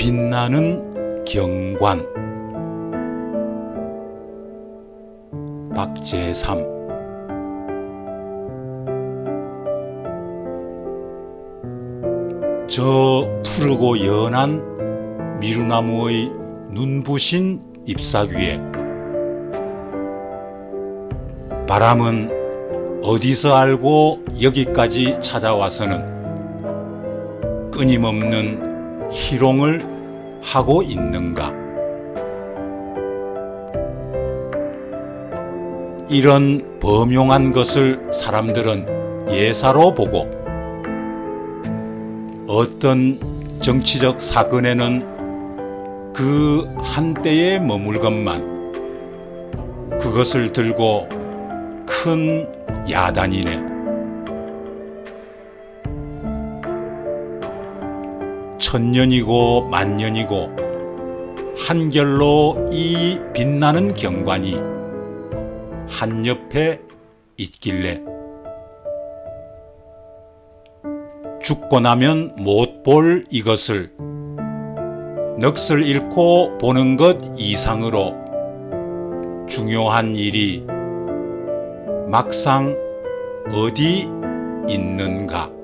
빛나는 경관. 박제삼. 저 푸르고 연한 미루나무의 눈부신 잎사귀 위에 바람은 어디서 알고 여기까지 찾아와서는 끊임없는 희롱을 하고 있는가? 이런 범용한 것을 사람들은 예사로 보고 어떤 정치적 사건에는 그 한때에 머물건만 그것을 들고 큰 야단이네. 천년이고 만년이고 한결로 이 빛나는 경관이 한 옆에 있길래 죽고 나면 못 볼 이것을 넋을 잃고 보는 것 이상으로 중요한 일이 막상 어디 있는가?